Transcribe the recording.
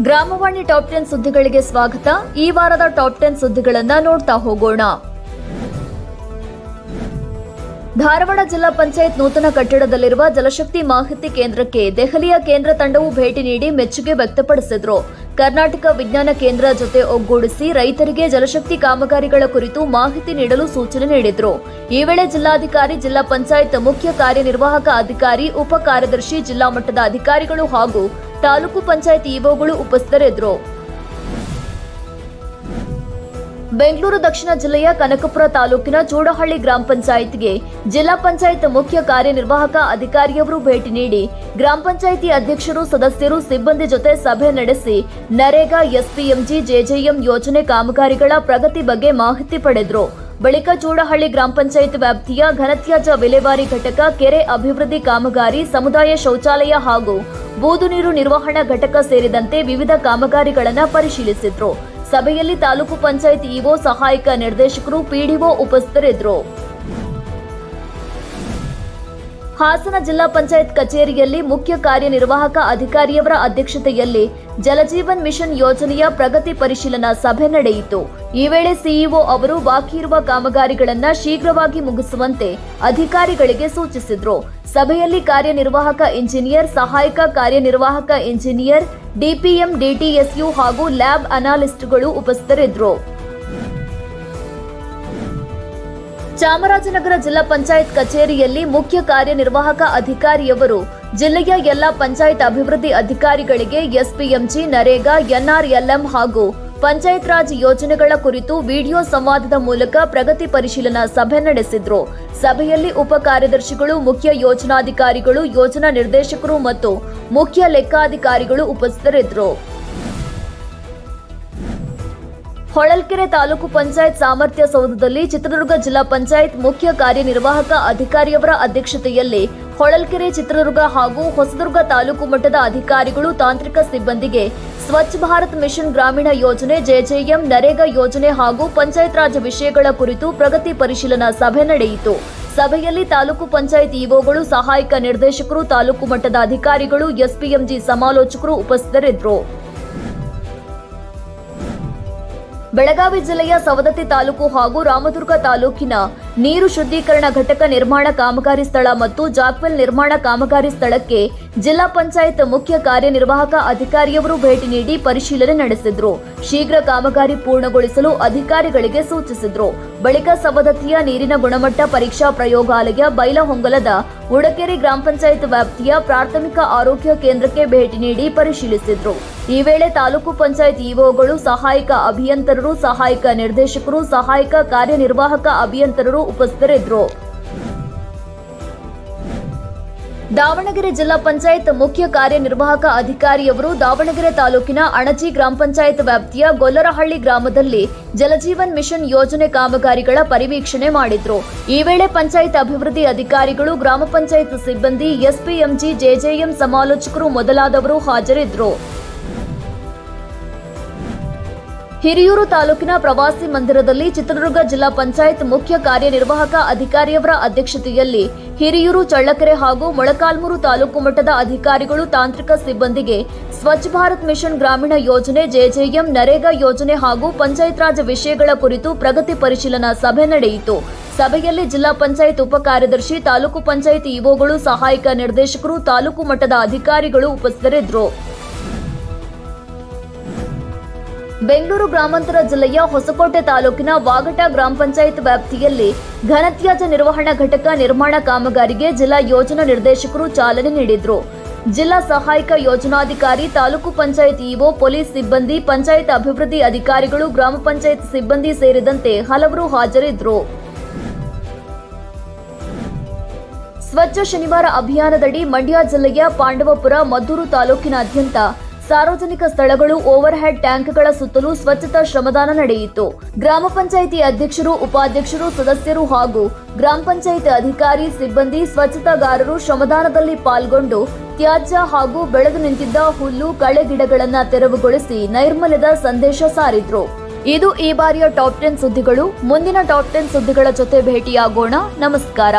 ಗ್ರಾಮವಾಣಿ top ten ಸುದ್ದಿಗಳಿಗೆ ಸ್ವಾಗತ. ಈ ವಾರದ ಟಾಪ್ ಟೆನ್ ಸುದ್ದಿಗಳನ್ನ ನೋಡ್ತಾ ಹೋಗೋಣ. ಧಾರವಾಡ ಜಿಲ್ಲಾ ಪಂಚಾಯತ್ ನೂತನ ಕಟ್ಟಡದಲ್ಲಿರುವ ಜಲಶಕ್ತಿ ಮಾಹಿತಿ ಕೇಂದ್ರಕ್ಕೆ ದೆಹಲಿಯ ಕೇಂದ್ರ ತಂಡವು ಭೇಟಿ ನೀಡಿ ಮೆಚ್ಚುಗೆ ವ್ಯಕ್ತಪಡಿಸಿದ್ರು. ಕರ್ನಾಟಕ ವಿಜ್ಞಾನ ಕೇಂದ್ರ ಜೊತೆ ಒಗ್ಗೂಡಿಸಿ ರೈತರಿಗೆ ಜಲಶಕ್ತಿ ಕಾಮಗಾರಿಗಳ ಕುರಿತು ಮಾಹಿತಿ ನೀಡಲು ಸೂಚನೆ ನೀಡಿದ್ರು. ಈ ವೇಳೆ ಜಿಲ್ಲಾಧಿಕಾರಿ, ಜಿಲ್ಲಾ ಪಂಚಾಯತ್ ಮುಖ್ಯ ಕಾರ್ಯನಿರ್ವಾಹಕ ಅಧಿಕಾರಿ, ಉಪ ಕಾರ್ಯದರ್ಶಿ, ಜಿಲ್ಲಾ ಮಟ್ಟದ ಅಧಿಕಾರಿಗಳು ಹಾಗೂ ತಾಲೂಕು ಪಂಚಾಯತ್ ಇಒಗಳು ಉಪಸ್ಥಿತರಿದ್ದರು. ಬೆಂಗಳೂರು ದಕ್ಷಿಣ ಜಿಲ್ಲೆಯ ಕನಕಪುರ ತಾಲೂಕಿನ ಚೂಡಹಳ್ಳಿ ಗ್ರಾಮ ಪಂಚಾಯತ್ಗೆ ಜಿಲ್ಲಾ ಪಂಚಾಯತ್ ಮುಖ್ಯ ಕಾರ್ಯನಿರ್ವಾಹಕ ಅಧಿಕಾರಿಯವರು ಭೇಟಿ ನೀಡಿ ಗ್ರಾಮ ಪಂಚಾಯಿತಿ ಅಧ್ಯಕ್ಷರು, ಸದಸ್ಯರು, ಸಿಬ್ಬಂದಿ ಜೊತೆ ಸಭೆ ನಡೆಸಿ ನರೇಗಾ ಎಸ್ಪಿಎಂಜಿ ಜೆಜೆಎಂ ಯೋಜನೆ ಕಾಮಗಾರಿಗಳ ಪ್ರಗತಿ ಬಗ್ಗೆ ಮಾಹಿತಿ ಪಡೆದರು. ಬಳಿಕ ಚೂಡಹಳ್ಳಿ ಗ್ರಾಮ ಪಂಚಾಯತ್ ವ್ಯಾಪ್ತಿಯ ಘನತ್ಯಾಜ್ಯ ವಿಲೇವಾರಿ ಘಟಕ, ಕೆರೆ ಅಭಿವೃದ್ಧಿ ಕಾಮಗಾರಿ, ಸಮುದಾಯ ಶೌಚಾಲಯ ಹಾಗೂ ಬೂದು ನೀರು ನಿರ್ವಹಣಾ ಘಟಕ ಸೇರಿದಂತೆ ವಿವಿಧ ಕಾಮಗಾರಿಗಳನ್ನು ಪರಿಶೀಲಿಸಿದ್ರು. ಸಭೆಯಲ್ಲಿ ತಾಲೂಕು ಪಂಚಾಯತ್ ಇಒ ಸಹಾಯಕ ನಿರ್ದೇಶಕರು ಪಿಡಿಒ ಉಪಸ್ಥಿತರಿದ್ದರು. ಹಾಸನ ಜಿಲ್ಲಾ ಪಂಚಾಯತ್ ಕಚೇರಿಯಲ್ಲಿ ಮುಖ್ಯ ಕಾರ್ಯನಿರ್ವಾಹಕ ಅಧಿಕಾರಿಯವರ ಅಧ್ಯಕ್ಷತೆಯಲ್ಲಿ ಜಲಜೀವನ್ ಮಿಷನ್ ಯೋಜನೆಯ ಪ್ರಗತಿ ಪರಿಶೀಲನಾ ಸಭೆ ನಡೆಯಿತು. ಈ ವೇಳೆ ಸಿಇಒ ಅವರು ಬಾಕಿ ಇರುವ ಕಾಮಗಾರಿಗಳನ್ನು ಶೀಘ್ರವಾಗಿ ಮುಗಿಸುವಂತೆ ಅಧಿಕಾರಿಗಳಿಗೆ ಸೂಚಿಸಿದರು. ಸಭೆಯಲ್ಲಿ ಕಾರ್ಯನಿರ್ವಾಹಕ ಇಂಜಿನಿಯರ್, ಸಹಾಯಕ ಕಾರ್ಯನಿರ್ವಾಹಕ ಇಂಜಿನಿಯರ್, ಡಿಪಿಎಂ, ಡಿಟಿಎಸ್ಯು ಹಾಗೂ ಲ್ಯಾಬ್ ಅನಾಲಿಸ್ಟ್ಗಳು ಉಪಸ್ಥಿತರಿದ್ದರು ಚಾಮರಾಜನಗರ ಜಿಲ್ಲಾ ಪಂಚಾಯತ್ ಕಚೇರಿಯಲ್ಲಿ ಮುಖ್ಯ ಕಾರ್ಯನಿರ್ವಾಹಕ ಅಧಿಕಾರಿಯವರು ಜಿಲ್ಲೆಯ ಎಲ್ಲ ಪಂಚಾಯತ್ ಅಭಿವೃದ್ಧಿ ಅಧಿಕಾರಿಗಳಿಗೆ ಎಸ್ಪಿಎಂಜಿ, ನರೇಗಾ, ಎನ್ಆರ್ಎಲ್ಎಂ ಹಾಗೂ ಪಂಚಾಯತ್ ರಾಜ್ ಯೋಜನೆಗಳ ಕುರಿತು ವಿಡಿಯೋ ಸಂವಾದದ ಮೂಲಕ ಪ್ರಗತಿ ಪರಿಶೀಲನಾ ಸಭೆ ನಡೆಸಿದ್ರು. ಸಭೆಯಲ್ಲಿ ಉಪ ಕಾರ್ಯದರ್ಶಿಗಳು, ಮುಖ್ಯ ಯೋಜನಾಧಿಕಾರಿಗಳು, ಯೋಜನಾ ನಿರ್ದೇಶಕರು ಮತ್ತು ಮುಖ್ಯ ಲೆಕ್ಕಾಧಿಕಾರಿಗಳು ಉಪಸ್ಥಿತರಿದ್ದರು ಹೊಳಲ್ಕೆರೆ ತಾಲೂಕು ಪಂಚಾಯತ್ ಸಾಮರ್ಥ್ಯ ಸೌಧದಲ್ಲಿ ಚಿತ್ರದುರ್ಗ ಜಿಲ್ಲಾ ಪಂಚಾಯತ್ ಮುಖ್ಯ ಕಾರ್ಯನಿರ್ವಾಹಕ ಅಧಿಕಾರಿಯವರ ಅಧ್ಯಕ್ಷತೆಯಲ್ಲಿ ಹೊಳಲ್ಕೆರೆ ಚಿತ್ರದುರ್ಗ ಹಾಗೂ ಹೊಸದುರ್ಗ ತಾಲೂಕು ಮಟ್ಟದ ಅಧಿಕಾರಿಗಳು ತಾಂತ್ರಿಕ ಸಿಬ್ಬಂದಿಗೆ ಸ್ವಚ್ಛ ಭಾರತ್ ಮಿಷನ್ ಗ್ರಾಮೀಣ ಯೋಜನೆ, ಜೆಜೆಎಂ, ನರೇಗಾ ಯೋಜನೆ ಹಾಗೂ ಪಂಚಾಯತ್ ರಾಜ್ ವಿಷಯಗಳ ಕುರಿತು ಪ್ರಗತಿ ಪರಿಶೀಲನಾ ಸಭೆ ನಡೆಯಿತು. ಸಭೆಯಲ್ಲಿ ತಾಲೂಕು ಪಂಚಾಯತ್ ಇಒಗಳು, ಸಹಾಯಕ ನಿರ್ದೇಶಕರು, ತಾಲೂಕು ಮಟ್ಟದ ಅಧಿಕಾರಿಗಳು, ಎಸ್ಪಿಎಂಜಿ ಸಮಾಲೋಚಕರು ಉಪಸ್ಥಿತರಿದ್ದರು. ಬೆಳಗಾವಿ ಜಿಲ್ಲೆಯ ಸವದತ್ತಿ ತಾಲೂಕು ಹಾಗೂ ರಾಮದುರ್ಗ ತಾಲೂಕಿನ ನೀರು ಶುದ್ಧೀಕರಣ ಘಟಕ ನಿರ್ಮಾಣ ಕಾಮಗಾರಿ ಸ್ಥಳ ಮತ್ತು ಜಾಕ್ವೆಲ್ ನಿರ್ಮಾಣ ಕಾಮಗಾರಿ ಸ್ಥಳಕ್ಕೆ ಜಿಲ್ಲಾ ಪಂಚಾಯತ್ ಮುಖ್ಯ ಕಾರ್ಯನಿರ್ವಾಹಕ ಅಧಿಕಾರಿಯವರು ಭೇಟಿ ನೀಡಿ ಪರಿಶೀಲನೆ ನಡೆಸಿದ್ರು. ಶೀಘ್ರ ಕಾಮಗಾರಿ ಪೂರ್ಣಗೊಳಿಸಲು ಅಧಿಕಾರಿಗಳಿಗೆ ಸೂಚಿಸಿದ್ರು. ಬಳಿಕ ಸವದತ್ತಿಯ ನೀರಿನ ಗುಣಮಟ್ಟ ಪರೀಕ್ಷಾ ಪ್ರಯೋಗಾಲಯ ಬೈಲಹೊಂಗಲದ ಉಡಕೆರೆ ಗ್ರಾಮ ಪಂಚಾಯತ್ ವ್ಯಾಪ್ತಿಯ ಪ್ರಾಥಮಿಕ ಆರೋಗ್ಯ ಕೇಂದ್ರಕ್ಕೆ ಭೇಟಿ ನೀಡಿ ಪರಿಶೀಲಿಸಿದ್ರು. ಈ ವೇಳೆ ತಾಲೂಕು ಪಂಚಾಯತ್ ಇಒಗಳು ಸಹಾಯಕ ಅಭಿಯಂತರರು, ಸಹಾಯಕ ನಿರ್ದೇಶಕರು, ಸಹಾಯಕ ಕಾರ್ಯನಿರ್ವಾಹಕ ಅಭಿಯಂತರರು ಉಪಸ್ಥಿತರಿದ್ದರು. ದಾವಣಗೆರೆ ಜಿಲ್ಲಾ ಪಂಚಾಯತ್ ಮುಖ್ಯ ಕಾರ್ಯನಿರ್ವಾಹಕ ಅಧಿಕಾರಿಯವರು ದಾವಣಗೆರೆ ತಾಲೂಕಿನ ಅಣಜಿ ಗ್ರಾಮ ಪಂಚಾಯತ್ ವ್ಯಾಪ್ತಿಯ ಗೊಲ್ಲರಹಳ್ಳಿ ಗ್ರಾಮದಲ್ಲಿ ಜಲಜೀವನ್ ಮಿಷನ್ ಯೋಜನೆ ಕಾಮಗಾರಿಗಳ ಪರಿವೀಕ್ಷಣೆ ಮಾಡಿದ್ರು. ಈ ವೇಳೆ ಪಂಚಾಯತ್ ಅಭಿವೃದ್ಧಿ ಅಧಿಕಾರಿಗಳು, ಗ್ರಾಮ ಪಂಚಾಯತ್ ಸಿಬ್ಬಂದಿ, ಎಸ್ಪಿಎಂಜಿ, ಜೆಜೆಎಂ ಸಮಾಲೋಚಕರು ಮೊದಲಾದವರು ಹಾಜರಿದ್ದರು ಹಿರಿಯೂರು ತಾಲೂಕಿನ ಪ್ರವಾಸಿ ಮಂದಿರದಲ್ಲಿ ಚಿತ್ರದುರ್ಗ ಜಿಲ್ಲಾ ಪಂಚಾಯತ್ ಮುಖ್ಯ ಕಾರ್ಯನಿರ್ವಾಹಕ ಅಧಿಕಾರಿಯವರ ಅಧ್ಯಕ್ಷತೆಯಲ್ಲಿ ಹಿರಿಯೂರು ಚಳ್ಳಕೆರೆ ಹಾಗೂ ಮೊಳಕಾಲ್ಮೂರು ತಾಲೂಕು ಮಟ್ಟದ ಅಧಿಕಾರಿಗಳು ತಾಂತ್ರಿಕ ಸಿಬ್ಬಂದಿಗೆ ಸ್ವಚ್ಛ ಭಾರತ್ ಮಿಷನ್ ಗ್ರಾಮೀಣ ಯೋಜನೆ, ಜೆಜೆಎಂ ನರೇಗಾ ಯೋಜನೆ ಹಾಗೂ ಪಂಚಾಯತ್ ರಾಜ್ ವಿಷಯಗಳ ಕುರಿತು ಪ್ರಗತಿ ಪರಿಶೀಲನಾ ಸಭೆ ನಡೆಯಿತು. ಸಭೆಯಲ್ಲಿ ಜಿಲ್ಲಾ ಪಂಚಾಯತ್ ಉಪ ಕಾರ್ಯದರ್ಶಿ, ತಾಲೂಕು ಪಂಚಾಯತ್ ಇಒಗಳು, ಸಹಾಯಕ ನಿರ್ದೇಶಕರು, ತಾಲೂಕು ಮಟ್ಟದ ಅಧಿಕಾರಿಗಳು ಉಪಸ್ಥಿತರಿದ್ದರು. ಬೆಂಗಳೂರು ಗ್ರಾಮಾಂತರ ಜಿಲ್ಲೆಯ ಹೊಸಕೋಟೆ ತಾಲೂಕಿನ ವಾಗಟ ಗ್ರಾಮ ಪಂಚಾಯತ್ ವ್ಯಾಪ್ತಿಯಲ್ಲಿ ಘನತ್ಯಾಜ್ಯ ನಿರ್ವಹಣಾ ಘಟಕ ನಿರ್ಮಾಣ ಕಾಮಗಾರಿಗೆ ಜಿಲ್ಲಾ ಯೋಜನಾ ನಿರ್ದೇಶಕರು ಚಾಲನೆ ನೀಡಿದ್ರು. ಜಿಲ್ಲಾ ಸಹಾಯಕ ಯೋಜನಾಧಿಕಾರಿ, ತಾಲೂಕು ಪಂಚಾಯತ್ ಇಒ, ಪೊಲೀಸ್ ಸಿಬ್ಬಂದಿ, ಪಂಚಾಯತ್ ಅಭಿವೃದ್ಧಿ ಅಧಿಕಾರಿಗಳು, ಗ್ರಾಮ ಪಂಚಾಯತ್ ಸಿಬ್ಬಂದಿ ಸೇರಿದಂತೆ ಹಲವರು ಹಾಜರಿದ್ದರು ಸ್ವಚ್ಛ ಶನಿವಾರ ಅಭಿಯಾನದಡಿ ಮಂಡ್ಯ ಜಿಲ್ಲೆಯ ಪಾಂಡವಪುರ ಮದ್ದೂರು ತಾಲೂಕಿನಾದ್ಯಂತ ಸಾರ್ವಜನಿಕ ಸ್ಥಳಗಳು ಓವರ್ ಹೆಡ್ ಟ್ಯಾಂಕ್ಗಳ ಸುತ್ತಲೂ ಸ್ವಚ್ಛತಾ ಶ್ರಮದಾನ ನಡೆಯಿತು. ಗ್ರಾಮ ಪಂಚಾಯಿತಿ ಅಧ್ಯಕ್ಷರು, ಉಪಾಧ್ಯಕ್ಷರು, ಸದಸ್ಯರು ಹಾಗೂ ಗ್ರಾಮ ಪಂಚಾಯಿತಿ ಅಧಿಕಾರಿ, ಸಿಬ್ಬಂದಿ, ಸ್ವಚ್ಛತಾಗಾರರು ಶ್ರಮದಾನದಲ್ಲಿ ಪಾಲ್ಗೊಂಡು ತ್ಯಾಜ್ಯ ಹಾಗೂ ಬೆಳೆದು ನಿಂತಿದ್ದ ಹುಲ್ಲು, ಕಳೆ ಗಿಡಗಳನ್ನು ತೆರವುಗೊಳಿಸಿ ನೈರ್ಮಲ್ಯದ ಸಂದೇಶ ಸಾರಿದ್ರು. ಇದು ಈ ಬಾರಿಯ ಟಾಪ್ ಟೆನ್ ಸುದ್ದಿಗಳು. ಮುಂದಿನ ಟಾಪ್ ಟೆನ್ ಸುದ್ದಿಗಳ ಜೊತೆ ಭೇಟಿಯಾಗೋಣ. ನಮಸ್ಕಾರ.